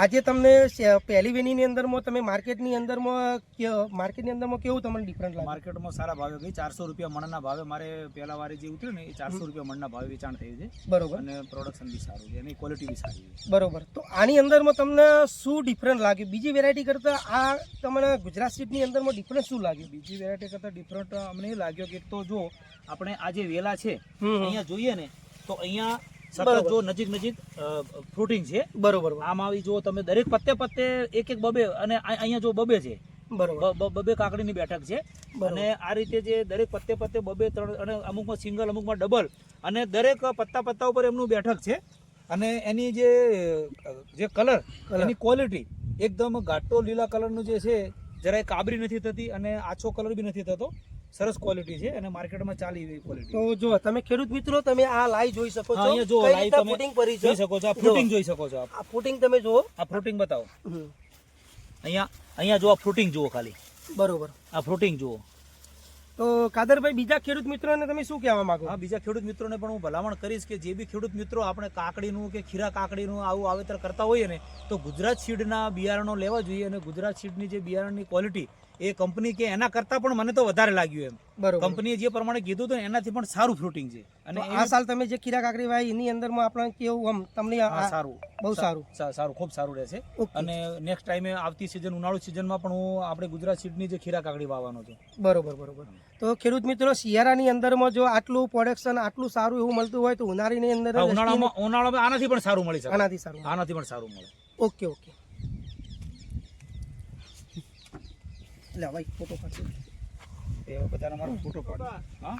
આજે તમને પહેલી વેનીની અંદરમાં તમે માર્કેટની અંદરમાં કે- માર્કેટની અંદરમાં કેવું તમને ડિફરન્ટ લાગે? માર્કેટમાં સારા ભાવે ગઈ ચારસો રૂપિયા મણના ભાવે. મારે પહેલા વારે જે ઉતર્યું ને એ ચારસો રૂપિયા મણના ભાવે વેચાણ થયું છે. બરોબર. અને પ્રોડક્શન બી સારું છે એની ક્વોલિટી બી સારી છે. બરોબર. તો આની અંદરમાં તમને શું ડિફરન્ટ લાગ્યું? બીજી વેરાયટી કરતાં આ તમને ગુજરાત સીટની અંદરમાં ડિફરન્સ શું લાગ્યું? બીજી વેરાયટી કરતાં ડિફરન્ટ અમને એ લાગ્યો કે તો જો આપણે આ જે વેલા છે અહીંયા જોઈએ ને તો અહીંયા સતત જો નજીક નજીક ફ્રૂટિંગ છે. બરોબર આમ આવી જો તમે દરેક પત્તે પત્તે એક એક બબે અને અહીંયા જો બબે છે બરોબર. બબે કાકડીની બેઠક છે. અને આ રીતે જે દરેક પત્તે પત્તે બબે ત્રણ અને અમુકમાં સિંગલ અમુકમાં ડબલ અને દરેક પત્તા પત્તા ઉપર એમનું બેઠક છે. અને એની જે જે કલર. એની ક્વોલિટી એકદમ ઘાટો લીલા કલરનું જે છે જરાય કાબરી નથી થતી અને આછો કલર બી નથી થતો. સરસ ક્વોલિટી છે અને માર્કેટમાં ચાલી એવી ક્વોલિટી તો જો તમે ખેડૂત મિત્રો તમે આ લાઈ જોઈ શકો છો. અહીંયા જો લાઈ તમે ફૂટિંગ કરી જોઈ શકો છો આ ફ્રૂટિંગ જોઈ શકો છો આ ફૂટિંગ તમે જુઓ. આ ફ્રૂટિંગ બતાવો. અહીંયા અહીંયા જો આ ફ્રૂટિંગ જુઓ ખાલી. બરોબર. આ ફ્રૂટિંગ જુઓ. તો કાદરભાઈ, બીજા ખેડૂત મિત્રોને તમે શું કહેવા માંગો? હા, બીજા ખેડૂત મિત્રોને પણ હું ભલામણ કરીશ કે જે બી ખેડૂત મિત્રો આપણે કાકડીનું કે ખીરા કાકડીનું આવું વાવેતર કરતા હોઈએ ને, તો ગુજરાત સીડના બિયારણો લેવા જોઈએ અને ગુજરાત સીડની જે બિયારણની ક્વોલિટી એ કંપની કે એના કરતાં પણ મને તો વધારે લાગ્યું એમ. કંપનીએ જે પ્રમાણે કીધું હતું એનાથી પણ સારું ફ્રૂટિંગ છે. અને આ સાલ તમે જે ખીરા કાકડી વાવી એની અંદરમાં આપણે કેવું આમ તમને આ- સારું. બહુ સારું. સારું ખૂબ સારું રહેશે. અને નેક્સ્ટ ટાઈમે આવતી સિઝન ઉનાળુ સિઝનમાં પણ હું આપણે ગુજરાત સીડની જે ખીરા કાકડી વાવવાનો છું. બરોબર બરોબર. તો ખેડૂત મિત્રો શિયાળાની અંદરમાં જો આટલું પ્રોડક્શન આટલું સારું એવું મળતું હોય તો ઉનાળીની અંદર ઉનાળામાં ઉનાળામાં આનાથી પણ સારું મળી શકે. આનાથી સારું આનાથી પણ સારું મળે. Okay okay. લે ભાઈ ફોટો પાડજો તે બધાનો મારો ફોટો પાડો. હા?